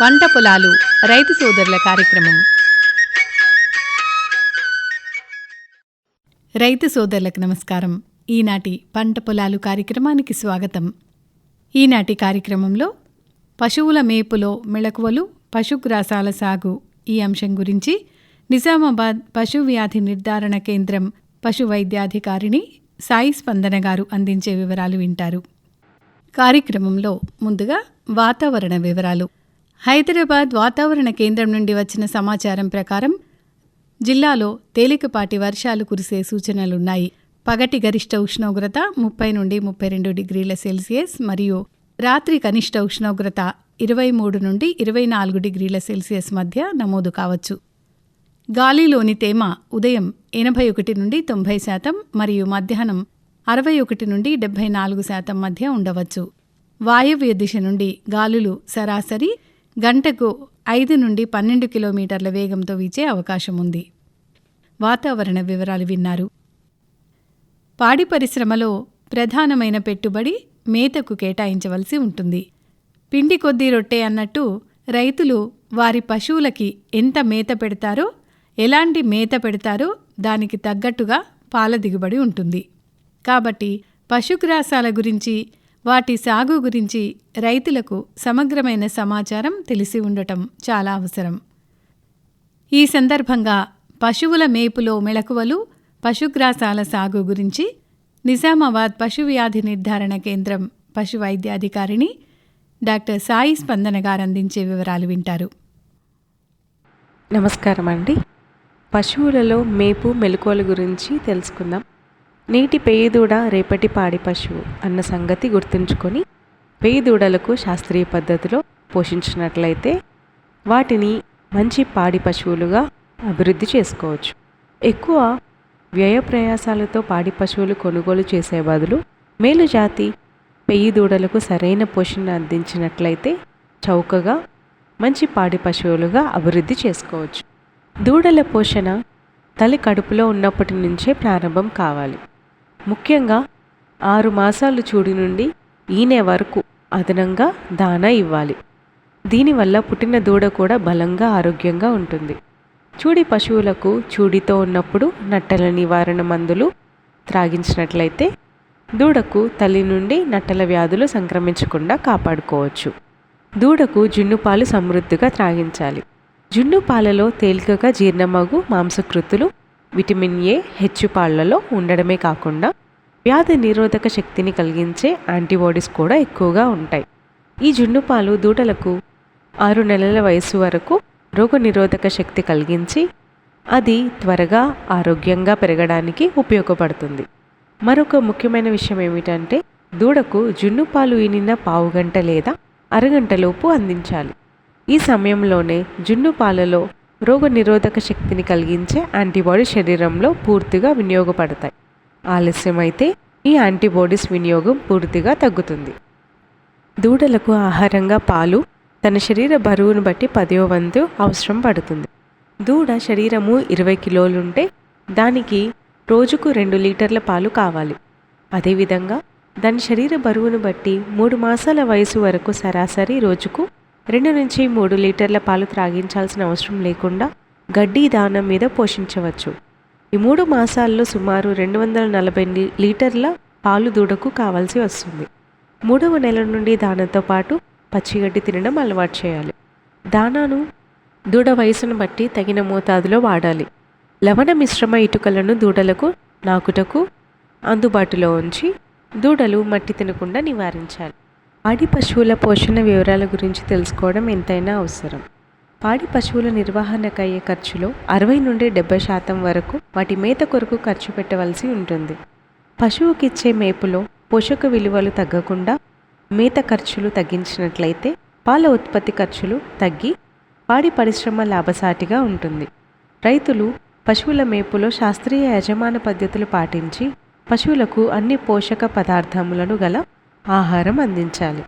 పంట పొలాలు రైతు సోదరుల కార్యక్రమం. రైతు సోదరులకు నమస్కారం. ఈనాటి పంట పొలాలు కార్యక్రమానికి స్వాగతం. ఈనాటి కార్యక్రమంలో పశువుల మేపులో మెళకువలు పశుగ్రాసాల సాగు ఈ అంశం గురించి నిజామాబాద్ పశు వ్యాధి నిర్ధారణ కేంద్రం పశు వైద్యాధికారిని సాయి స్పందన గారు అందించే వివరాలు వింటారు. కార్యక్రమంలో ముందుగా వాతావరణ వివరాలు. హైదరాబాద్ వాతావరణ కేంద్రం నుండి వచ్చిన సమాచారం ప్రకారం జిల్లాలో తేలికపాటి వర్షాలు కురిసే సూచనలున్నాయి. పగటి గరిష్ట ఉష్ణోగ్రత ముప్పై నుండి ముప్పై రెండు డిగ్రీల సెల్సియస్ మరియు రాత్రి కనిష్ట ఉష్ణోగ్రత ఇరవై మూడు నుండి ఇరవై నాలుగు డిగ్రీల సెల్సియస్ మధ్య నమోదు కావచ్చు. గాలిలోని తేమ ఉదయం ఎనభై ఒకటి నుండి తొంభై శాతం మరియు మధ్యాహ్నం అరవై ఒకటి నుండి డెబ్బై నాలుగు శాతం మధ్య ఉండవచ్చు. వాయువ్య దిశ నుండి గాలులు సరాసరి గంటకు ఐదు నుండి పన్నెండు కిలోమీటర్ల వేగంతో వీచే అవకాశం ఉంది. వాతావరణ వివరాలు విన్నారు. పాడి పరిశ్రమలో ప్రధానమైన పెట్టుబడి మేతకు కేటాయించవలసి ఉంటుంది. పిండి కొద్దీ రొట్టె అన్నట్టు రైతులు వారి పశువులకి ఎంత మేత పెడతారో ఎలాంటి మేత పెడతారో దానికి తగ్గట్టుగా పాల దిగుబడి ఉంటుంది. కాబట్టి పశుగ్రాసాల గురించి వాటి సాగు గురించి రైతులకు సమగ్రమైన సమాచారం తెలిసి ఉండటం చాలా అవసరం. ఈ సందర్భంగా పశువుల మేపులో మెళకువలు పశుగ్రాసాల సాగు గురించి నిజామాబాద్ పశువ్యాధి నిర్ధారణ కేంద్రం పశు వైద్యాధికారిణి డాక్టర్ సాయి స్పందన గారు అందించే వివరాలు వింటారు. నమస్కారం అండి. పశువులలో మేపు మెలకువల గురించి తెలుసుకుందాం. నీటి పేయిదూడ రేపటి పాడి పశువు అన్న సంగతి గుర్తుంచుకొని పేయిదూడలకు శాస్త్రీయ పద్ధతిలో పోషించినట్లయితే వాటిని మంచి పాడి పశువులుగా అభివృద్ధి చేసుకోవచ్చు. ఎక్కువ వ్యయ ప్రయాసాలతో పాడి పశువులు కొనుగోలు చేసే బదులు మేలు జాతి పెయ్యి దూడలకు సరైన పోషణ అందించినట్లయితే చౌకగా మంచి పాడి పశువులుగా అభివృద్ధి చేసుకోవచ్చు. దూడల పోషణ తల్లి కడుపులో ఉన్నప్పటి నుంచే ప్రారంభం కావాలి. ముఖ్యంగా ఆరు మాసాలు చూడి నుండి ఈనే వరకు అదనంగా దానా ఇవ్వాలి. దీనివల్ల పుట్టిన దూడ కూడా బలంగా ఆరోగ్యంగా ఉంటుంది. చూడి పశువులకు చూడితో ఉన్నప్పుడు నట్టల నివారణ మందులు త్రాగించినట్లయితే దూడకు తల్లి నుండి నట్టల వ్యాధులు సంక్రమించకుండా కాపాడుకోవచ్చు. దూడకు జున్ను పాలు సమృద్ధిగా త్రాగించాలి. జున్ను పాలలో తేలికగా జీర్ణమగు మాంసకృతులు విటమిన్ ఏ హెచ్చు పాళ్ళలో ఉండడమే కాకుండా వ్యాధి నిరోధక శక్తిని కలిగించే యాంటీబాడీస్ కూడా ఎక్కువగా ఉంటాయి. ఈ జున్నుపాలు దూడలకు ఆరు నెలల వయసు వరకు రోగనిరోధక శక్తి కలిగించి అది త్వరగా ఆరోగ్యంగా పెరగడానికి ఉపయోగపడుతుంది. మరొక ముఖ్యమైన విషయం ఏమిటంటే దూడకు జున్ను పాలు ఈనిన పావుగంట లేదా అరగంటలోపు అందించాలి. ఈ సమయంలోనే జున్ను పాలలో రోగనిరోధక శక్తిని కలిగించే యాంటీబాడీ శరీరంలో పూర్తిగా వినియోగపడతాయి. ఆలస్యమైతే ఈ యాంటీబాడీస్ వినియోగం పూర్తిగా తగ్గుతుంది. దూడలకు ఆహారంగా పాలు తన శరీర బరువును బట్టి పదో వంతు అవసరం పడుతుంది. దూడ శరీరము ఇరవై కిలోలుంటే దానికి రోజుకు రెండు లీటర్ల పాలు కావాలి. అదేవిధంగా దాని శరీర బరువును బట్టి మూడు మాసాల వయసు వరకు సరాసరి రోజుకు రెండు నుంచి మూడు లీటర్ల పాలు త్రాగించాల్సిన అవసరం లేకుండా గడ్డి దానం మీద పోషించవచ్చు. ఈ మూడు మాసాల్లో సుమారు రెండు వందల నలభై లీటర్ల పాలు దూడకు కావాల్సి వస్తుంది. మూడవ నెల నుండి దానంతో పాటు పచ్చిగడ్డి తినడం అలవాటు చేయాలి. దానాను దూడ వయసును బట్టి తగిన మోతాదులో వాడాలి. లవణ మిశ్రమ ఇటుకలను దూడలకు నాకుటకు అందుబాటులో ఉంచి దూడలు మట్టి తినకుండా నివారించాలి. పాడి పశువుల పోషణ వివరాల గురించి తెలుసుకోవడం ఎంతైనా అవసరం. పాడి పశువుల నిర్వహణకు అయ్యే ఖర్చులో అరవై నుండి డెబ్బై శాతం వరకు వాటి మేత కొరకు ఖర్చు పెట్టవలసి ఉంటుంది. పశువుకిచ్చే మేపులో పోషక విలువలు తగ్గకుండా మేత ఖర్చులు తగ్గించినట్లయితే పాల ఉత్పత్తి ఖర్చులు తగ్గి పాడి పరిశ్రమ లాభసాటిగా ఉంటుంది. రైతులు పశువుల మేపులో శాస్త్రీయ యజమాన పద్ధతులు పాటించి పశువులకు అన్ని పోషక పదార్థములను గల ఆహారం అందించాలి.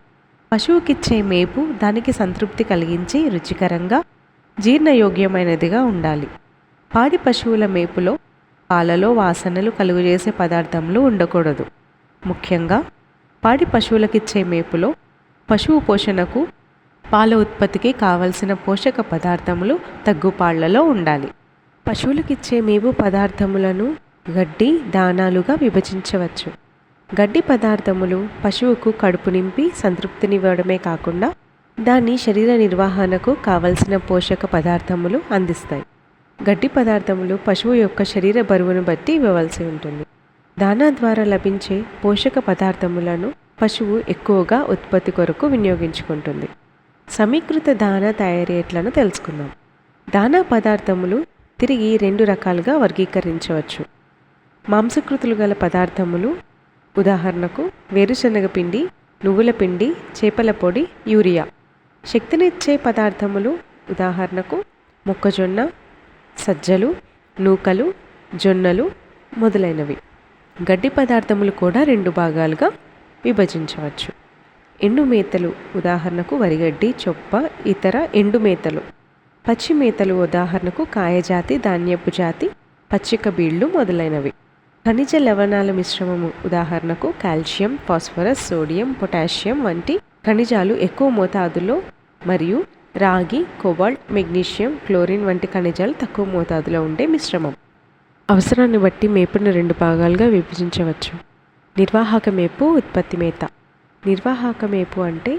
పశువుకిచ్చే మేపు దానికి సంతృప్తి కలిగించి రుచికరంగా జీర్ణయోగ్యమైనదిగా ఉండాలి. పాడి పశువుల మేపులో పాలలో వాసనలు కలుగజేసే పదార్థములు ఉండకూడదు. ముఖ్యంగా పాడి పశువులకిచ్చే మేపులో పశువు పోషణకు పాల ఉత్పత్తికి కావలసిన పోషక పదార్థములు తగ్గుపాళ్ళలో ఉండాలి. పశువులకిచ్చే మేపు పదార్థములను గడ్డి దానాలుగా విభజించవచ్చు. గడ్డి పదార్థములు పశువుకు కడుపు నింపి సంతృప్తినివ్వడమే కాకుండా దాని శరీర నిర్వహణకు కావలసిన పోషక పదార్థములు అందిస్తాయి. గడ్డి పదార్థములు పశువు యొక్క శరీర బరువును బట్టి ఇవ్వవలసి ఉంటుంది. దానా ద్వారా లభించే పోషక పదార్థములను పశువు ఎక్కువగా ఉత్పత్తి కొరకు వినియోగించుకుంటుంది. సమీకృత దానా తయారీ ఎట్లను తెలుసుకుందాం. దానా పదార్థములు తిరిగి రెండు రకాలుగా వర్గీకరించవచ్చు. మాంసకృతులు గల పదార్థములు ఉదాహరణకు వేరుశనగ పిండి నువ్వుల పిండి చేపల పొడి యూరియా. శక్తినిచ్చే పదార్థములు ఉదాహరణకు మొక్కజొన్న సజ్జలు నూకలు జొన్నలు మొదలైనవి. గడ్డి పదార్థములు కూడా రెండు భాగాలుగా విభజించవచ్చు. ఎండు మేతలు ఉదాహరణకు వరిగడ్డి చొప్ప ఇతర ఎండు మేతలు పచ్చి మేతలు ఉదాహరణకు కాయజాతి ధాన్యపు జాతి పచ్చిక బీళ్ళు మొదలైనవి. ఖనిజ లవణాల మిశ్రమము ఉదాహరణకు కాల్షియం ఫాస్ఫరస్ సోడియం పొటాషియం వంటి ఖనిజాలు ఎక్కువ మోతాదులో మరియు రాగి కోబాల్ట్ మెగ్నీషియం క్లోరిన్ వంటి ఖనిజాలు తక్కువ మోతాదులో ఉండే మిశ్రమం. అవసరాన్ని బట్టి మేపును రెండు భాగాలుగా విభజించవచ్చు. నిర్వాహక మేపు ఉత్పత్తి మేత. నిర్వాహక మేపు అంటే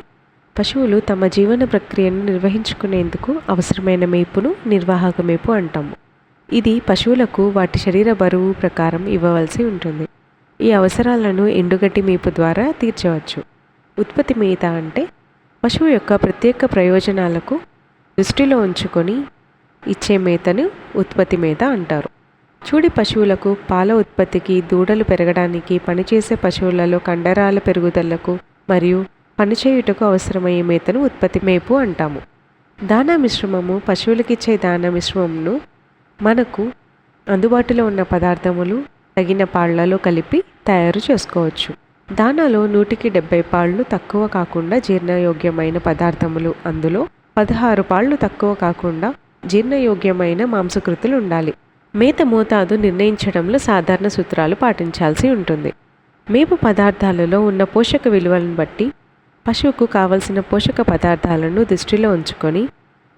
పశువులు తమ జీవన ప్రక్రియను నిర్వహించుకునేందుకు అవసరమైన మేపును నిర్వాహక మేపు అంటాము. ఇది పశువులకు వాటి శరీర బరువు ప్రకారం ఇవ్వవలసి ఉంటుంది. ఈ అవసరాలను ఎండుగడ్డి మేపు ద్వారా తీర్చవచ్చు. ఉత్పత్తి మేత అంటే పశువు యొక్క ప్రత్యేక ప్రయోజనాలకు దృష్టిలో ఉంచుకొని ఇచ్చే మేతను ఉత్పత్తి మేత అంటారు. చూడి పశువులకు పాల ఉత్పత్తికి దూడలు పెరగడానికి పనిచేసే పశువులలో కండరాల పెరుగుదలకు మరియు పనిచేయుటకు అవసరమయ్యే మేతను ఉత్పత్తి మేపు అంటాము. దానా మిశ్రమము పశువులకిచ్చే దానా మిశ్రమంను మనకు అందుబాటులో ఉన్న పదార్థములు తగిన పాళ్ళలో కలిపి తయారు చేసుకోవచ్చు. దానాలో నూటికి డెబ్బై పాళ్ళు తక్కువ కాకుండా జీర్ణయోగ్యమైన పదార్థములు. అందులో పదహారు పాళ్ళు తక్కువ కాకుండా జీర్ణయోగ్యమైన మాంసకృతులు ఉండాలి. మేత మోతాదు నిర్ణయించడంలో సాధారణ సూత్రాలు పాటించాల్సి ఉంటుంది. మేపు పదార్థాలలో ఉన్న పోషక విలువలను బట్టి పశువుకు కావలసిన పోషక పదార్థాలను దృష్టిలో ఉంచుకొని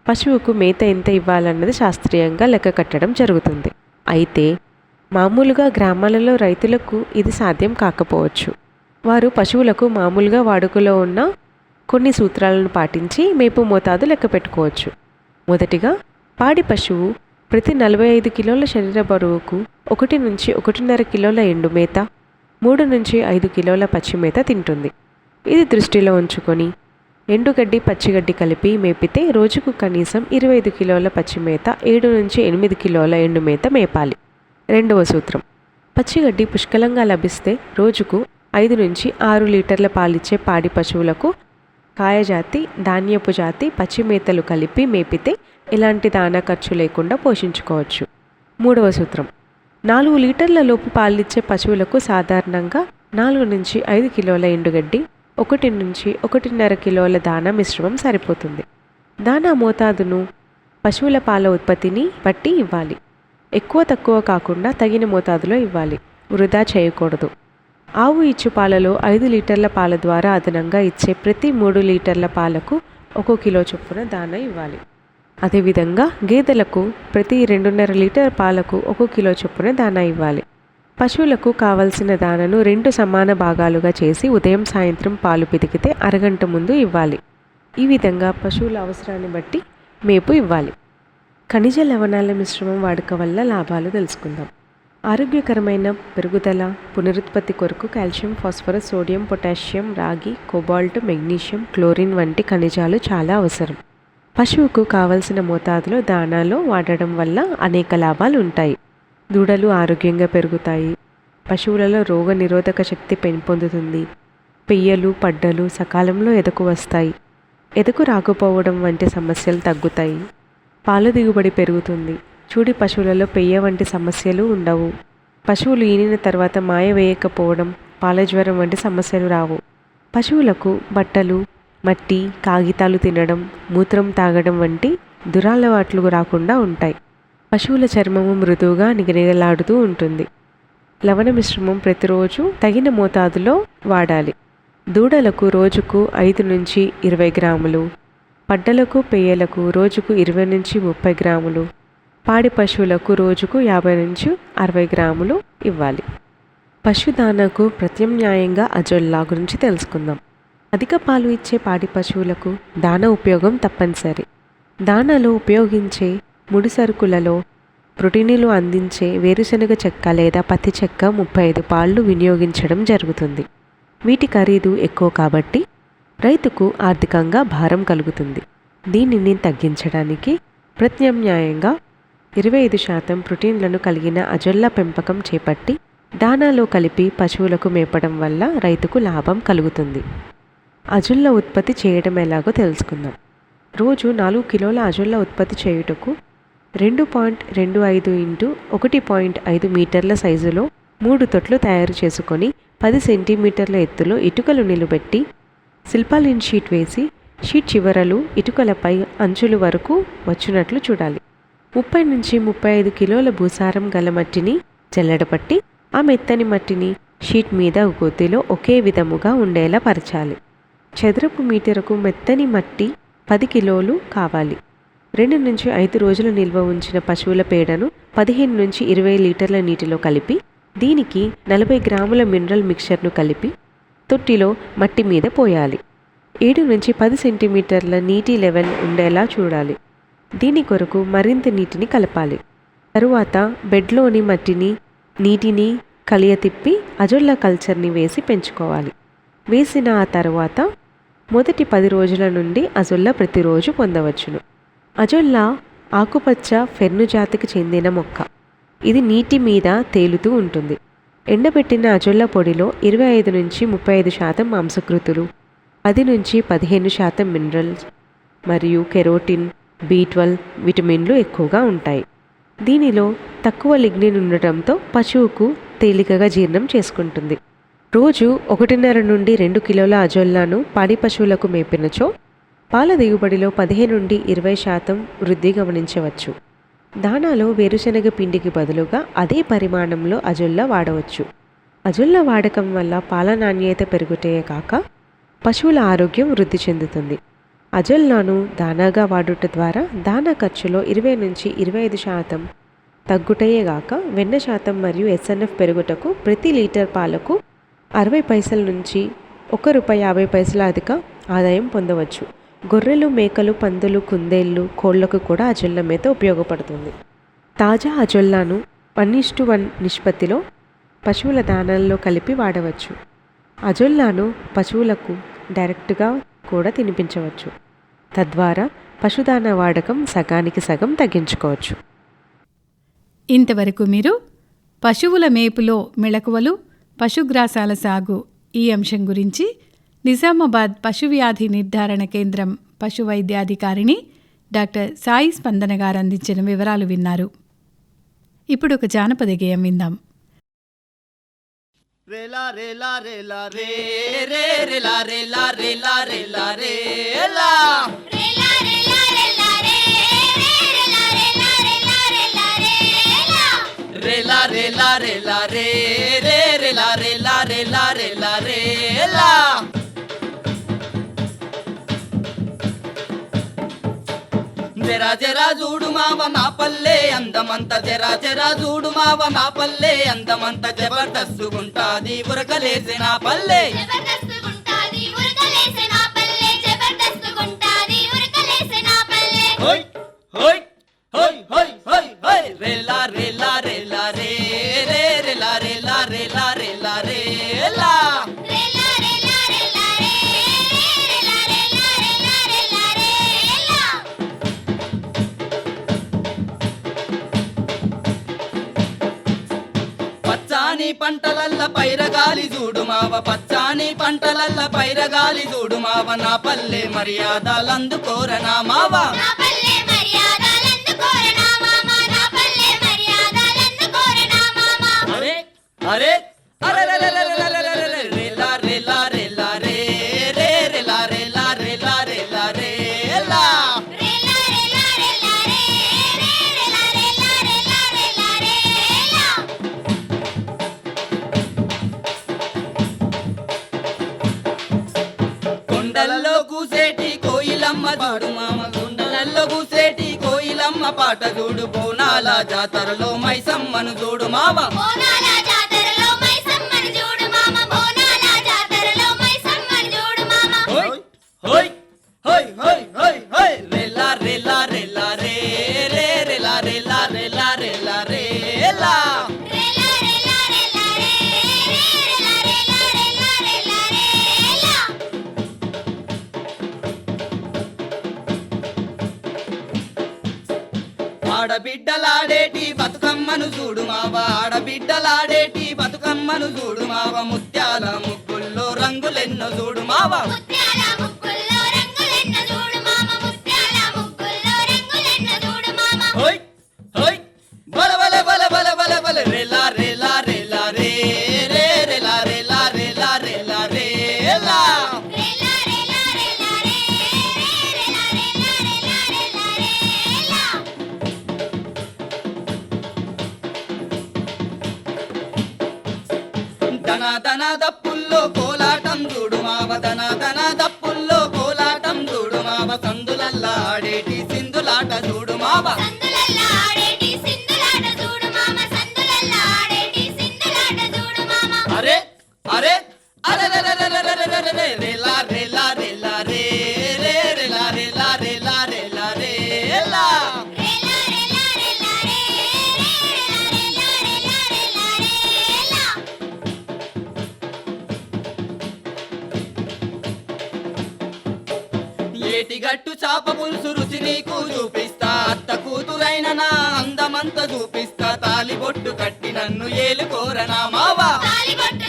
పశువుకు మేత ఎంత ఇవ్వాలన్నది శాస్త్రీయంగా లెక్క కట్టడం జరుగుతుంది. అయితే మామూలుగా గ్రామాలలో రైతులకు ఇది సాధ్యం కాకపోవచ్చు. వారు పశువులకు మామూలుగా వాడుకలో ఉన్న కొన్ని సూత్రాలను పాటించి మేపు మోతాదు లెక్క పెట్టుకోవచ్చు. మొదటిగా పాడి పశువు ప్రతి నలభై ఐదు కిలోల శరీర బరువుకు ఒకటి నుంచి ఒకటిన్నర కిలోల ఎండు మేత మూడు నుంచి ఐదు కిలోల పచ్చిమేత తింటుంది. ఇది దృష్టిలో ఉంచుకొని ఎండుగడ్డి పచ్చిగడ్డి కలిపి మేపితే రోజుకు కనీసం ఇరవై ఐదు కిలోల పచ్చి మేత ఏడు నుంచి ఎనిమిది కిలోల ఎండు మేత మేపాలి. రెండవ సూత్రం. పచ్చిగడ్డి పుష్కలంగా లభిస్తే రోజుకు ఐదు నుంచి ఆరు లీటర్ల పాలిచ్చే పాడి పశువులకు కాయజాతి ధాన్యపు జాతి పచ్చి మేతలు కలిపి మేపితే ఎలాంటి దానా ఖర్చు లేకుండా పోషించుకోవచ్చు. మూడవ సూత్రం. నాలుగు లీటర్ల లోపు పాలిచ్చే పశువులకు సాధారణంగా నాలుగు నుంచి ఐదు కిలోల ఎండుగడ్డి ఒకటి నుంచి ఒకటిన్నర కిలోల దానా మిశ్రమం సరిపోతుంది. దానా మోతాదును పశువుల పాల ఉత్పత్తిని బట్టి ఇవ్వాలి. ఎక్కువ తక్కువ కాకుండా తగిన మోతాదులో ఇవ్వాలి. వృధా చేయకూడదు. ఆవు ఇచ్చు పాలలో ఐదు లీటర్ల పాల ద్వారా అదనంగా ఇచ్చే ప్రతి మూడు లీటర్ల పాలకు ఒక కిలో చొప్పున దాన ఇవ్వాలి. అదేవిధంగా గేదెలకు ప్రతి రెండున్నర లీటర్ పాలకు ఒక కిలో చొప్పున దాన ఇవ్వాలి. పశువులకు కావలసిన దానను రెండు సమాన భాగాలుగా చేసి ఉదయం సాయంత్రం పాలు పితికితే అరగంట ముందు ఇవ్వాలి. ఈ విధంగా పశువుల అవసరాన్ని బట్టి మేపు ఇవ్వాలి. ఖనిజ లవణాల మిశ్రమం వాడుక వల్ల లాభాలు తెలుసుకుందాం. ఆరోగ్యకరమైన పెరుగుదల పునరుత్పత్తి కొరకు కాల్షియం ఫాస్ఫరస్ సోడియం పొటాషియం రాగి కోబాల్ట్ మెగ్నీషియం క్లోరిన్ వంటి ఖనిజాలు చాలా అవసరం. పశువుకు కావలసిన మోతాదులో దానాలో వాడడం వల్ల అనేక లాభాలు ఉంటాయి. దూడలు ఆరోగ్యంగా పెరుగుతాయి. పశువులలో రోగ నిరోధక శక్తి పెంపొందుతుంది. పెయ్యలు పడ్డలు సకాలంలో ఎదకు వస్తాయి. ఎదకు రాకపోవడం వంటి సమస్యలు తగ్గుతాయి. పాల దిగుబడి పెరుగుతుంది. చూడి పశువులలో పెయ్య వంటి సమస్యలు ఉండవు. పశువులు ఈనిన తర్వాత మాయ వేయకపోవడం పాల జ్వరం వంటి సమస్యలు రావు. పశువులకు బట్టలు మట్టి కాగితాలు తినడం మూత్రం తాగడం వంటి దురాలవాట్లు రాకుండా ఉంటాయి. పశువుల చర్మము మృదువుగా నిగనిగలాడుతూ ఉంటుంది. లవణ మిశ్రమం ప్రతిరోజు తగిన మోతాదులో వాడాలి. దూడలకు రోజుకు ఐదు నుంచి ఇరవై గ్రాములు పడ్డలకు పెయ్యలకు రోజుకు ఇరవై నుంచి ముప్పై గ్రాములు పాడి పశువులకు రోజుకు యాభై నుంచి అరవై గ్రాములు ఇవ్వాలి. పశుదానకు ప్రత్యామ్నాయంగా అజొల్లా గురించి తెలుసుకుందాం. అధిక పాలు ఇచ్చే పాడి పశువులకు దాన ఉపయోగం తప్పనిసరి. దానాలో ఉపయోగించే ముడి సరుకులలో ప్రోటీన్లు అందించే వేరుశనగ చెక్క లేదా పత్తి చెక్క ముప్పై ఐదు పాళ్ళు వినియోగించడం జరుగుతుంది. వీటి ఖరీదు ఎక్కువ కాబట్టి రైతుకు ఆర్థికంగా భారం కలుగుతుంది. దీనిని తగ్గించడానికి ప్రత్యామ్నాయంగా ఇరవై ఐదు శాతం ప్రోటీన్లను కలిగిన అజొల్ల పెంపకం చేపట్టి దానాలో కలిపి పశువులకు మేపడం వల్ల రైతుకు లాభం కలుగుతుంది. అజొల్ల ఉత్పత్తి చేయడం ఎలాగో తెలుసుకుందాం. రోజు నాలుగు కిలోల అజొల్ల ఉత్పత్తి చేయుటకు రెండు పాయింట్ రెండు ఐదు ఇంటూ ఒకటి పాయింట్ ఐదు మీటర్ల సైజులో మూడు తొట్లు తయారు చేసుకొని పది సెంటీమీటర్ల ఎత్తులో ఇటుకలు నిలబెట్టి శిల్పాలిన్ షీట్ వేసి షీట్ చివరలు ఇటుకలపై అంచుల వరకు వచ్చినట్లు చూడాలి. ముప్పై నుంచి ముప్పై ఐదు కిలోల భూసారం గల మట్టిని చల్లడపట్టి ఆ మెత్తని మట్టిని షీట్ మీద గొద్దిలో ఒకే విధముగా ఉండేలా పరచాలి. చదరపు మీటరుకు మెత్తని మట్టి పది కిలోలు కావాలి. రెండు నుంచి ఐదు రోజులు నిల్వ ఉంచిన పశువుల పేడను పదిహేను నుంచి ఇరవై లీటర్ల నీటిలో కలిపి దీనికి నలభై గ్రాముల మినరల్ మిక్చర్ను కలిపి తొట్టిలో మట్టి మీద పోయాలి. ఏడు నుంచి పది సెంటీమీటర్ల నీటి లెవెల్ ఉండేలా చూడాలి. దీని కొరకు మరింత నీటిని కలపాలి. తరువాత బెడ్లోని మట్టిని నీటిని కలియ తిప్పి అజొల్ల కల్చర్ని వేసి పెంచుకోవాలి. వేసిన ఆ తర్వాత మొదటి పది రోజుల నుండి అజొల్ల ప్రతిరోజు పొందవచ్చును. అజొల్లా ఆకుపచ్చ ఫెర్ను జాతికి చెందిన మొక్క. ఇది నీటి మీద తేలుతూ ఉంటుంది. ఎండబెట్టిన అజొల్ల పొడిలో ఇరవై ఐదు నుంచి ముప్పై ఐదు శాతం మాంసకృతులు పది నుంచి పదిహేను శాతం మినరల్స్ మరియు కెరోటిన్ బి ట్వెల్వ్ విటమిన్లు ఎక్కువగా ఉంటాయి. దీనిలో తక్కువ లిగ్నిన్ ఉండటంతో పశువుకు తేలికగా జీర్ణం చేసుకుంటుంది. రోజు ఒకటిన్నర నుండి రెండు కిలోల అజొల్లాను పాడి పశువులకు మేపినచో పాల దిగుబడిలో పదిహేను నుండి ఇరవై శాతం వృద్ధి గమనించవచ్చు. దానాలో వేరుశనగ పిండికి బదులుగా అదే పరిమాణంలో అజొల్ల వాడవచ్చు. అజొల్ల వాడకం వల్ల పాల నాణ్యత పెరుగుటే కాక పశువుల ఆరోగ్యం వృద్ధి చెందుతుంది. అజొల్లాను దానాగా వాడుట ద్వారా దానా ఖర్చులో ఇరవై నుంచి ఇరవై ఐదు శాతం తగ్గుటయేగాక వెన్న శాతం మరియు ఎస్ఎన్ఎఫ్ పెరుగుటకు ప్రతి లీటర్ పాలకు అరవై పైసల నుంచి ఒక రూపాయి యాభై పైసల అధిక ఆదాయం పొందవచ్చు. గొర్రెలు మేకలు పందులు కుందేళ్ళు కోళ్ళకు కూడా అజొల్ల మేత ఉపయోగపడుతుంది. తాజా అజొల్లాను వన్ ఇస్టు వన్ నిష్పత్తిలో పశువుల దానాల్లో కలిపి వాడవచ్చు. అజొల్లాను పశువులకు డైరెక్ట్గా కూడా తినిపించవచ్చు. తద్వారా పశుదాన వాడకం సగానికి సగం తగ్గించుకోవచ్చు. ఇంతవరకు మీరు పశువుల మేపులో మెళకువలు పశుగ్రాసాల సాగు ఈ అంశం గురించి నిజామాబాద్ పశువ్యాధి నిర్ధారణ కేంద్రం పశు వైద్యాధికారిణి డాక్టర్ సాయి స్పందన గారు అందించిన వివరాలు విన్నారు ఇప్పుడు ఒక జానపద గేయం విందాం రేలా రేలా రేలా రే రే రేలా రేలా రేలా రేలా రేలా రేలా రేలా రేలా రే రే రేలా రేలా రేలా రేలా రేలా జరా జరా చూడు మావ నా పల్లె అందమంత జరా జరా చూడు మావ నా పల్లె అందమంత జబర్దస్తుగుంటాది ఉరకలేసి నా పల్లె. హోయ్ హోయ్ హోయ్ హోయ్ హోయ్ హోయ్. రేలా రేలా రేలా రే పంటలల్ల పైరగాలి చూడు మావ పచ్చాని పంటలల్ల పైరగాలి చూడు మావ. నా పల్లె మర్యాదలందుకోరనా మావ. అరే అరే అరే చూడు మామ గుండెలలో కూసేటి కోయిలమ్మ పాట చూడు బోనాల జాతరలో మైసమ్మను చూడు మామ. ఏటిగట్టు చాప పులుసు రుచి నీకు చూపిస్తా. అత్త కూతురైన నా అందమంత చూపిస్తా. తాలి బొట్టు కట్టి నన్ను ఏలుకోరనా మావా? తాలిబొట్టు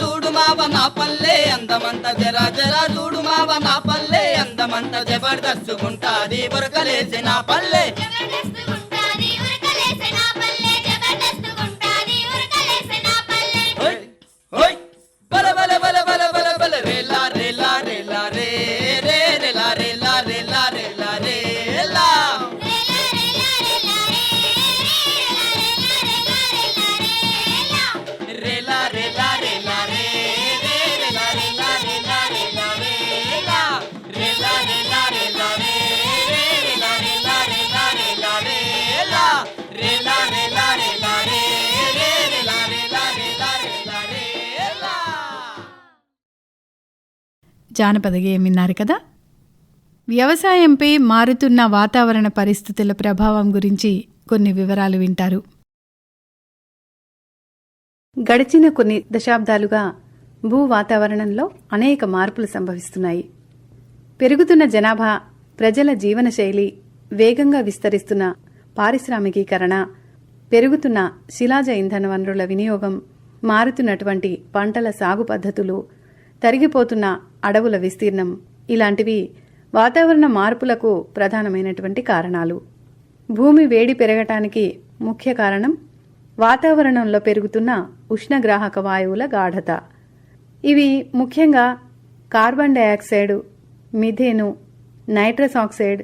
చూడు మావ నా పల్లె అందమంత జరా జరా చూడు మావ నా పల్లె అందమంత జబర్దస్తుగుంటాది బురకలేసి నా పల్లె. జానపద గేయం విన్నారు కదా? వ్యవసాయంపై మారుతున్న వాతావరణ పరిస్థితుల ప్రభావం గురించి కొన్ని వివరాలు వింటారు. గడిచిన కొన్ని దశాబ్దాలుగా భూ వాతావరణంలో అనేక మార్పులు సంభవిస్తున్నాయి. పెరుగుతున్న జనాభా ప్రజల జీవనశైలి వేగంగా విస్తరిస్తున్న పారిశ్రామికీకరణ పెరుగుతున్న శిలాజ ఇంధన వనరుల వినియోగం మారుతున్నటువంటి పంటల సాగు పద్ధతులు తరిగిపోతున్న అడవుల విస్తీర్ణం. ఇలాంటివి వాతావరణ మార్పులకు ప్రధానమైనటువంటి కారణాలు. భూమి వేడి పెరగటానికి ముఖ్య కారణం వాతావరణంలో పెరుగుతున్న ఉష్ణగ్రాహక వాయువుల గాఢత. ఇవి ముఖ్యంగా carbon dioxide methane nitrous oxide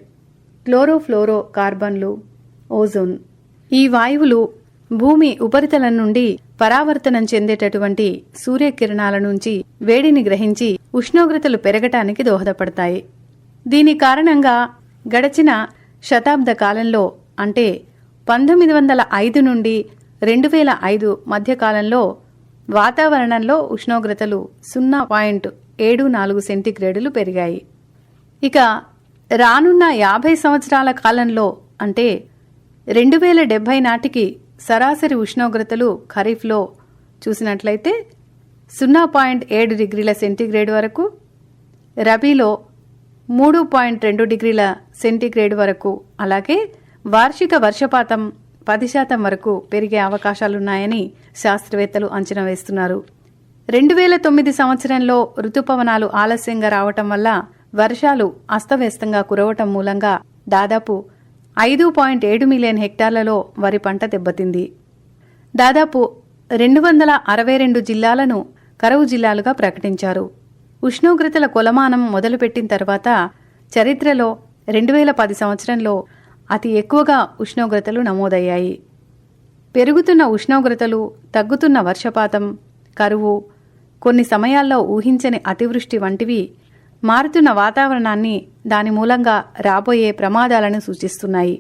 chlorofluoro కార్బన్లు ఓజోన్. ఈ వాయువులు భూమి ఉపరితలం నుండి పరావర్తనం చెందేటటువంటి సూర్యకిరణాల నుంచి వేడిని గ్రహించి ఉష్ణోగ్రతలు పెరగటానికి దోహదపడతాయి. దీని కారణంగా గడచిన శతాబ్ద కాలంలో అంటే పంతొమ్మిది వందల ఐదు నుండి రెండు వేల ఐదు మధ్యకాలంలో వాతావరణంలో ఉష్ణోగ్రతలు సున్నా పాయింట్ ఏడు నాలుగు సెంటీగ్రేడులు పెరిగాయి. ఇక రానున్న యాభై సంవత్సరాల కాలంలో అంటే రెండు వేల డెబ్బై నాటికి సరాసరి ఉష్ణోగ్రతలు ఖరీఫ్లో చూసినట్లయితే సున్నా పాయింట్ ఏడు డిగ్రీల సెంటీగ్రేడ్ వరకు రబీలో మూడు పాయింట్ రెండు డిగ్రీల సెంటీగ్రేడ్ వరకు అలాగే వార్షిక వర్షపాతం పది శాతం వరకు పెరిగే అవకాశాలున్నాయని శాస్త్రవేత్తలు అంచనా వేస్తున్నారు. రెండు వేల తొమ్మిది సంవత్సరంలో రుతుపవనాలు ఆలస్యంగా రావటం వల్ల వర్షాలు అస్తవ్యస్తంగా కురవటం మూలంగా దాదాపు ఐదు పాయింట్ ఏడు మిలియన్ హెక్టార్లలో వరి పంట దెబ్బతింది. దాదాపు రెండు వందల అరవై రెండు జిల్లాలను కరువు జిల్లాలుగా ప్రకటించారు. ఉష్ణోగ్రతల కొలమానం మొదలుపెట్టిన తర్వాత చరిత్రలో రెండు వేల పది సంవత్సరంలో అతి ఎక్కువగా ఉష్ణోగ్రతలు నమోదయ్యాయి. పెరుగుతున్న ఉష్ణోగ్రతలు తగ్గుతున్న వర్షపాతం కరువు కొన్ని సమయాల్లో ఊహించని అతివృష్టి వంటివి మారుతున్న వాతావరణాన్ని దాని మూలంగా రాబోయే ప్రమాదాలను సూచిస్తున్నాయి.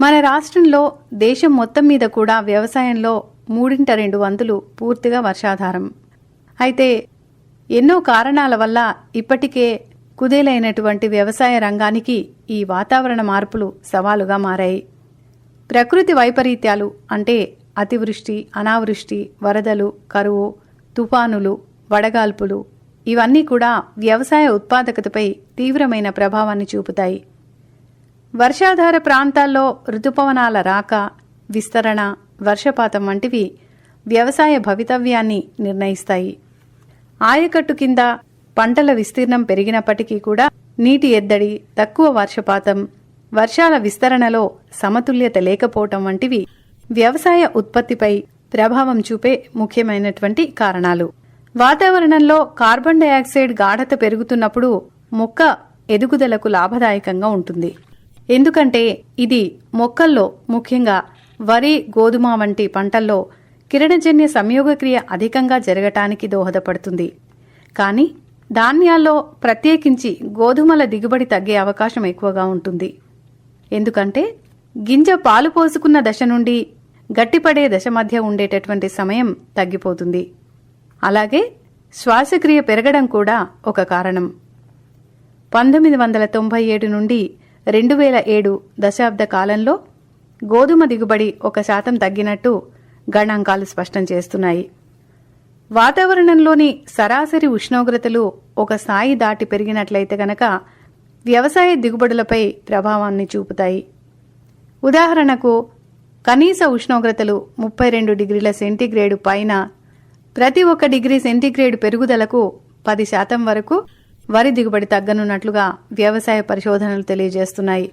మన రాష్ట్రంలో దేశం మొత్తం మీద కూడా వ్యవసాయంలో మూడింట రెండు వంతులు పూర్తిగా వర్షాధారం. అయితే ఎన్నో కారణాల వల్ల ఇప్పటికే కుదేలైనటువంటి వ్యవసాయ రంగానికి ఈ వాతావరణ మార్పులు సవాలుగా మారాయి. ప్రకృతి వైపరీత్యాలు అంటే అతివృష్టి అనావృష్టి వరదలు కరువు తుఫానులు వడగాల్పులు ఇవన్నీ కూడా వ్యవసాయ ఉత్పాదకతపై తీవ్రమైన ప్రభావాన్ని చూపుతాయి. వర్షాధార ప్రాంతాల్లో ఋతుపవనాల రాక విస్తరణ వర్షపాతం వంటివి వ్యవసాయ భవితవ్యాన్ని నిర్ణయిస్తాయి. ఆయకట్టు కింద పంటల విస్తీర్ణం పెరిగినప్పటికీ కూడా నీటి ఎద్దడి తక్కువ వర్షపాతం వర్షాల విస్తరణలో సమతుల్యత లేకపోవటం వంటివి వ్యవసాయ ఉత్పత్తిపై ప్రభావం చూపే ముఖ్యమైనటువంటి కారణాలు. వాతావరణంలో కార్బన్ డయాక్సైడ్ గాఢత పెరుగుతున్నప్పుడు మొక్క ఎదుగుదలకు లాభదాయకంగా ఉంటుంది. ఎందుకంటే ఇది మొక్కల్లో ముఖ్యంగా వరి గోధుమ వంటి పంటల్లో కిరణజన్య సంయోగక్రియ అధికంగా జరగటానికి దోహదపడుతుంది. కానీ ధాన్యాల్లో ప్రత్యేకించి గోధుమల దిగుబడి తగ్గే అవకాశం ఎక్కువగా ఉంటుంది. ఎందుకంటే గింజ పాలు పోసుకున్న దశ నుండి గట్టిపడే దశ మధ్య ఉండేటటువంటి సమయం తగ్గిపోతుంది. అలాగే శ్వాసక్రియ పెరగడం కూడా ఒక కారణం. పంతొమ్మిది వందల తొంభై ఏడు నుండి రెండు వేల ఏడు దశాబ్ద కాలంలో గోధుమ దిగుబడి ఒక శాతం తగ్గినట్టు గణాంకాలు స్పష్టం చేస్తున్నాయి. వాతావరణంలోని సరాసరి ఉష్ణోగ్రతలు ఒక స్థాయి దాటి పెరిగినట్లయితే గనక వ్యవసాయ దిగుబడులపై ప్రభావాన్ని చూపుతాయి. ఉదాహరణకు కనీస ఉష్ణోగ్రతలు ముప్పై రెండు డిగ్రీల సెంటీగ్రేడు పైన ప్రతి ఒక్క డిగ్రీ సెంటీగ్రేడ్ పెరుగుదలకు పది శాతం వరకు వరి దిగుబడి తగ్గనున్నట్లుగా వ్యవసాయ పరిశోధనలు తెలియజేస్తున్నాయి.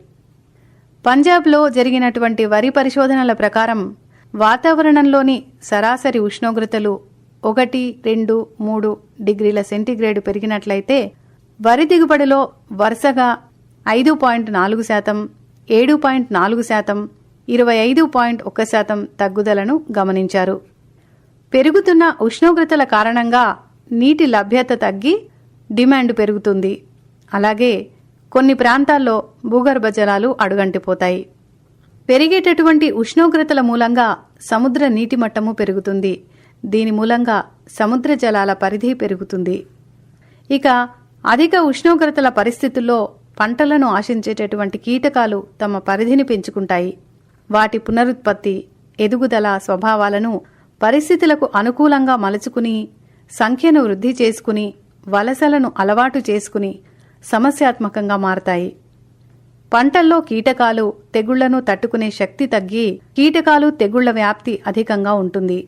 పంజాబ్లో జరిగినటువంటి వరి పరిశోధనల ప్రకారం వాతావరణంలోని సరాసరి ఉష్ణోగ్రతలు ఒకటి రెండు మూడు డిగ్రీల సెంటీగ్రేడ్ పెరిగినట్లయితే వరి దిగుబడిలో వరుసగా ఐదు పాయింట్ నాలుగు శాతం ఏడు పాయింట్ నాలుగు శాతం ఇరవై ఐదు పాయింట్ ఒక్క శాతం తగ్గుదలను గమనించారు. పెరుగుతున్న ఉష్ణోగ్రతల కారణంగా నీటి లభ్యత తగ్గి డిమాండ్ పెరుగుతుంది. అలాగే కొన్ని ప్రాంతాల్లో భూగర్భ జలాలు అడుగంటిపోతాయి. పెరిగేటటువంటి ఉష్ణోగ్రతల మూలంగా సముద్ర నీటి మట్టము పెరుగుతుంది. దీని మూలంగా సముద్ర జలాల పరిధి పెరుగుతుంది. ఇక అధిక ఉష్ణోగ్రతల పరిస్థితుల్లో పంటలను ఆశించేటటువంటి కీటకాలు తమ పరిధిని పెంచుకుంటాయి. వాటి పునరుత్పత్తి ఎదుగుదల స్వభావాలను పరిస్థితులకు అనుకూలంగా మలుచుకుని సంఖ్యను వృద్ధి చేసుకుని వలసలను అలవాటు చేసుకుని సమస్యాత్మకంగా మారతాయి. పంటల్లో కీటకాలు తెగుళ్ళను తట్టుకునే శక్తి తగ్గి కీటకాలు తెగుళ్ళ వ్యాప్తి అధికంగా ఉంటుంది.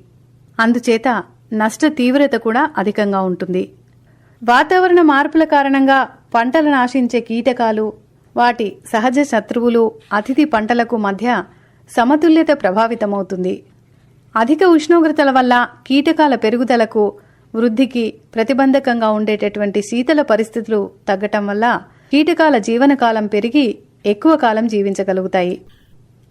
అందుచేత నష్ట తీవ్రత కూడా అధికంగా ఉంటుంది. వాతావరణ మార్పుల కారణంగా పంటలు నాశించే కీటకాలు వాటి సహజ శత్రువులు అతిథి పంటలకు మధ్య సమతుల్యత ప్రభావితమవుతుంది. అధిక ఉష్ణోగ్రతల వల్ల కీటకాల పెరుగుదలకు వృద్ధికి ప్రతిబంధకంగా ఉండేటటువంటి శీతల పరిస్థితులు తగ్గటం వల్ల కీటకాల జీవనకాలం పెరిగి ఎక్కువ కాలం జీవించగలుగుతాయి.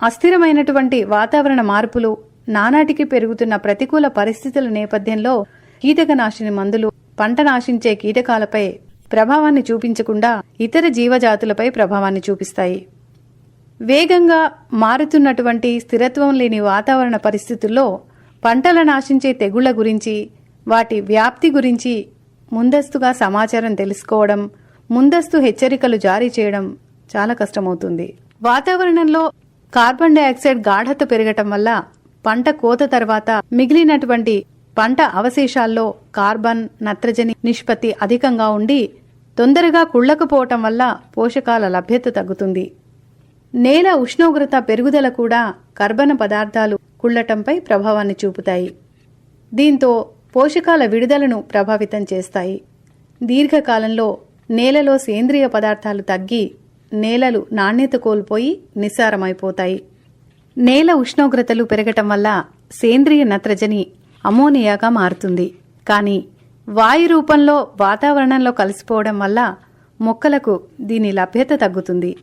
అస్థిరమైనటువంటి వాతావరణ మార్పులు నానాటికి పెరుగుతున్న ప్రతికూల పరిస్థితుల నేపథ్యంలో కీటకనాశిని మందులు పంట నాశించే కీటకాలపై ప్రభావాన్ని చూపించకుండా ఇతర జీవజాతులపై ప్రభావాన్ని చూపిస్తాయి. వేగంగా మారుతున్నటువంటి స్థిరత్వం లేని వాతావరణ పరిస్థితుల్లో పంటల నాశించే తెగుళ్ళ గురించి వాటి వ్యాప్తి గురించి ముందస్తుగా సమాచారం తెలుసుకోవడం ముందస్తు హెచ్చరికలు జారీ చేయడం చాలా కష్టమవుతుంది. వాతావరణంలో కార్బన్ డైఆక్సైడ్ గాఢత పెరగటం వల్ల పంట కోత తర్వాత మిగిలినటువంటి పంట అవశేషాల్లో కార్బన్ నత్రజని నిష్పత్తి అధికంగా ఉండి తొందరగా కుళ్ళకపోవటం వల్ల పోషకాల లభ్యత తగ్గుతుంది. నేల ఉష్ణోగ్రత పెరుగుదల కూడా కర్బన పదార్థాలు కుళ్ళటంపై ప్రభావాన్ని చూపుతాయి. దీంతో పోషకాల విడుదలను ప్రభావితం చేస్తాయి. దీర్ఘకాలంలో నేలలో సేంద్రియ పదార్థాలు తగ్గి నేలలు నాణ్యత కోల్పోయి నిస్సారమైపోతాయి. నేల ఉష్ణోగ్రతలు పెరగటం వల్ల సేంద్రియ నత్రజని అమోనియాగా మారుతుంది. కానీ వాయు రూపంలో వాతావరణంలో కలిసిపోవడం వల్ల మొక్కలకు దీని లభ్యత తగ్గుతుంది.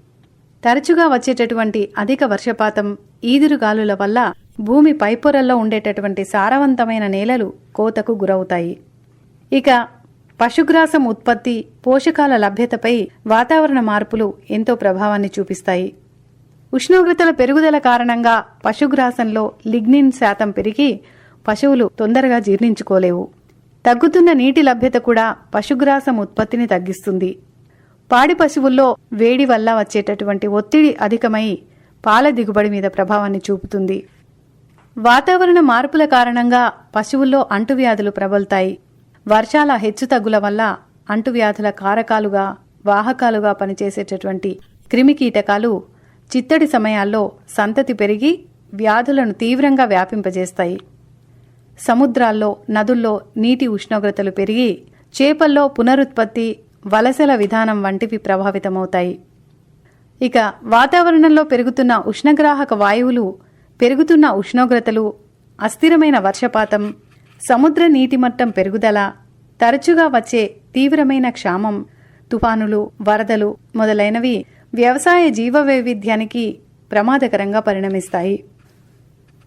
తరచుగా వచ్చేటటువంటి అధిక వర్షపాతం ఈదురుగాలుల వల్ల భూమి పైపొరల్లో ఉండేటటువంటి సారవంతమైన నేలలు కోతకు గురవుతాయి. ఇక పశుగ్రాసం ఉత్పత్తి పోషకాల లభ్యతపై వాతావరణ మార్పులు ఎంతో ప్రభావాన్ని చూపిస్తాయి. ఉష్ణోగ్రతల పెరుగుదల కారణంగా పశుగ్రాసంలో లిగ్నిన్ శాతం పెరిగి పశువులు తొందరగా జీర్ణించుకోలేవు. తగ్గుతున్న నీటి లభ్యత కూడా పశుగ్రాసం ఉత్పత్తిని తగ్గిస్తుంది. పాడి పశువుల్లో వేడి వల్ల వచ్చేటటువంటి ఒత్తిడి అధికమై పాల దిగుబడి మీద ప్రభావాన్ని చూపుతుంది. వాతావరణ మార్పుల కారణంగా పశువుల్లో అంటువ్యాధులు ప్రబలుతాయి. వర్షాల హెచ్చుతగ్గుల వల్ల అంటువ్యాధుల కారకాలుగా వాహకాలుగా పనిచేసేటటువంటి క్రిమికీటకాలు చిత్తడి సమయాల్లో సంతతి పెరిగి వ్యాధులను తీవ్రంగా వ్యాపింపజేస్తాయి. సముద్రాల్లో నదుల్లో నీటి ఉష్ణోగ్రతలు పెరిగి చేపల్లో పునరుత్పత్తి వలసల విధానం వంటివి ప్రభావితమవుతాయి. ఇక వాతావరణంలో పెరుగుతున్న ఉష్ణగ్రాహక వాయువులు పెరుగుతున్న ఉష్ణోగ్రతలు అస్థిరమైన వర్షపాతం సముద్ర నీటి మట్టం పెరుగుదల తరచుగా వచ్చే తీవ్రమైన క్షామం తుఫానులు వరదలు మొదలైనవి వ్యవసాయ జీవ వైవిధ్యానికి ప్రమాదకరంగా పరిణమిస్తాయి.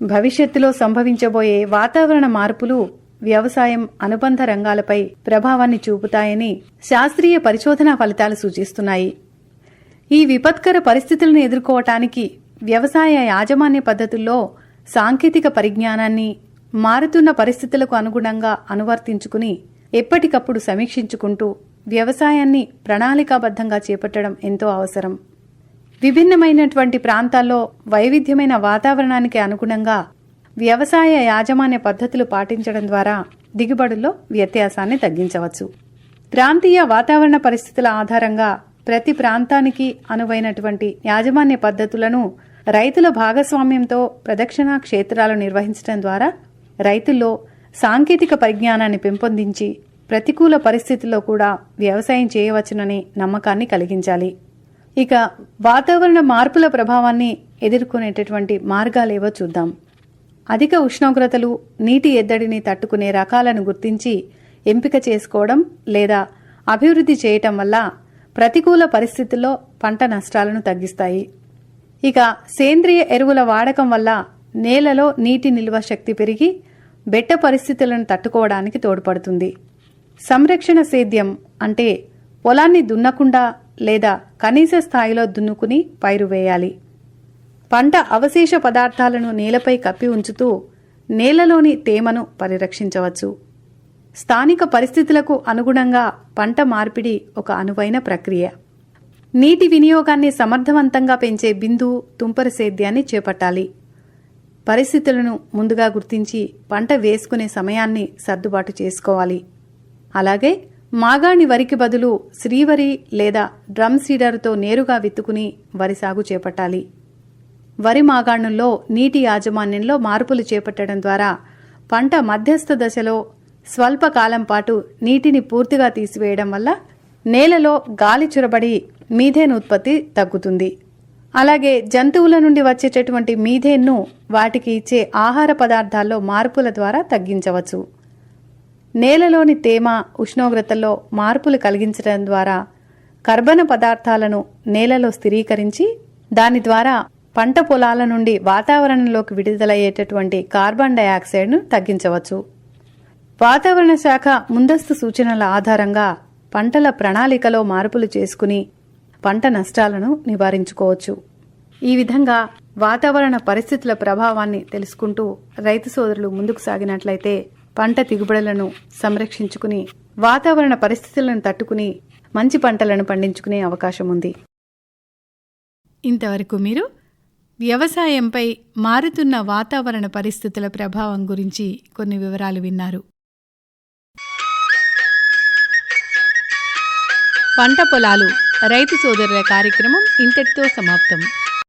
భవిష్యత్తులో సంభవించబోయే వాతావరణ మార్పులు వ్యవసాయం అనుబంధ రంగాలపై ప్రభావాన్ని చూపుతాయని శాస్త్రీయ పరిశోధనా ఫలితాలు సూచిస్తున్నాయి. ఈ విపత్కర పరిస్థితులను ఎదుర్కోవటానికి వ్యవసాయ యాజమాన్య పద్ధతుల్లో సాంకేతిక పరిజ్ఞానాన్ని మారుతున్న పరిస్థితులకు అనుగుణంగా అనువర్తించుకుని ఎప్పటికప్పుడు సమీక్షించుకుంటూ వ్యవసాయాన్ని ప్రణాళికాబద్ధంగా చేపట్టడం ఎంతో అవసరం. విభిన్నమైనటువంటి ప్రాంతాల్లో వైవిధ్యమైన వాతావరణానికి అనుగుణంగా వ్యవసాయ యాజమాన్య పద్ధతులు పాటించడం ద్వారా దిగుబడుల్లో వ్యత్యాసాన్ని తగ్గించవచ్చు. ప్రాంతీయ వాతావరణ పరిస్థితుల ఆధారంగా ప్రతి ప్రాంతానికి అనువైనటువంటి యాజమాన్య పద్ధతులను రైతుల భాగస్వామ్యంతో ప్రదక్షిణా క్షేత్రాలు నిర్వహించడం ద్వారా రైతుల్లో సాంకేతిక పరిజ్ఞానాన్ని పెంపొందించి ప్రతికూల పరిస్థితుల్లో కూడా వ్యవసాయం చేయవచ్చుననే నమ్మకాన్ని కలిగించాలి. ఇక వాతావరణ మార్పుల ప్రభావాన్ని ఎదుర్కొనేటటువంటి మార్గాలేవో చూద్దాం. అధిక ఉష్ణోగ్రతలు నీటి ఎద్దడిని తట్టుకునే రకాలను గుర్తించి ఎంపిక చేసుకోవడం లేదా అభివృద్ధి చేయటం వల్ల ప్రతికూల పరిస్థితుల్లో పంట నష్టాలను తగ్గిస్తాయి. ఇక సేంద్రియ ఎరువుల వాడకం వల్ల నేలలో నీటి నిల్వ శక్తి పెరిగి బెట్ట పరిస్థితులను తట్టుకోవడానికి తోడ్పడుతుంది. సంరక్షణ సేద్యం అంటే పొలాన్ని దున్నకుండా లేదా కనీస స్థాయిలో దున్నుకుని పైరు వేయాలి. పంట అవశేష పదార్థాలను నేలపై కప్పి ఉంచుతూ నేలలోని తేమను పరిరక్షించవచ్చు. స్థానిక పరిస్థితులకు అనుగుణంగా పంట మార్పిడి ఒక అనువైన ప్రక్రియ. నీటి వినియోగాన్ని సమర్థవంతంగా పెంచే బిందు తుంపర సేద్యాన్ని చేపట్టాలి. పరిస్థితులను ముందుగా గుర్తించి పంట వేసుకునే సమయాన్ని సర్దుబాటు చేసుకోవాలి. అలాగే మాగాణి వరికి బదులు శ్రీవరి లేదా డ్రమ్ సీడర్తో నేరుగా విత్తుకుని వరి సాగు చేపట్టాలి. వరి మాగాణుల్లో నీటి యాజమాన్యంలో మార్పులు చేపట్టడం ద్వారా పంట మధ్యస్థ దశలో స్వల్పకాలం పాటు నీటిని పూర్తిగా తీసివేయడం వల్ల నేలలో గాలి చొరబడి మీథేన్ ఉత్పత్తి తగ్గుతుంది. అలాగే జంతువుల నుండి వచ్చేటటువంటి మీథేన్ను వాటికి ఇచ్చే ఆహార పదార్థాల్లో మార్పుల ద్వారా తగ్గించవచ్చు. నేలలోని తేమ ఉష్ణోగ్రతల్లో మార్పులు కలిగించడం ద్వారా కర్బన పదార్థాలను నేలలో స్థిరీకరించి దాని ద్వారా పంట పొలాల నుండి వాతావరణంలోకి విడుదలయ్యేటటువంటి కార్బన్ డయాక్సైడ్ను తగ్గించవచ్చు. వాతావరణ శాఖ ముందస్తు సూచనల ఆధారంగా పంటల ప్రణాళికలో మార్పులు చేసుకుని పంట నష్టాలను నివారించుకోవచ్చు. ఈ విధంగా వాతావరణ పరిస్థితుల ప్రభావాన్ని తెలుసుకుంటూ రైతు సోదరులు ముందుకు సాగినట్లయితే పంట దిగుబడులను సంరక్షించుకుని వాతావరణ పరిస్థితులను తట్టుకుని మంచి పంటలను పండించుకునే అవకాశం ఉంది ఇంతవరకు మీరు వ్యవసాయంపై మారుతున్న వాతావరణ పరిస్థితుల ప్రభావం గురించి కొన్ని వివరాలు విన్నారు. పంట పొలాలు రైతు సోదరుల కార్యక్రమం ఇంతటితో సమాప్తం.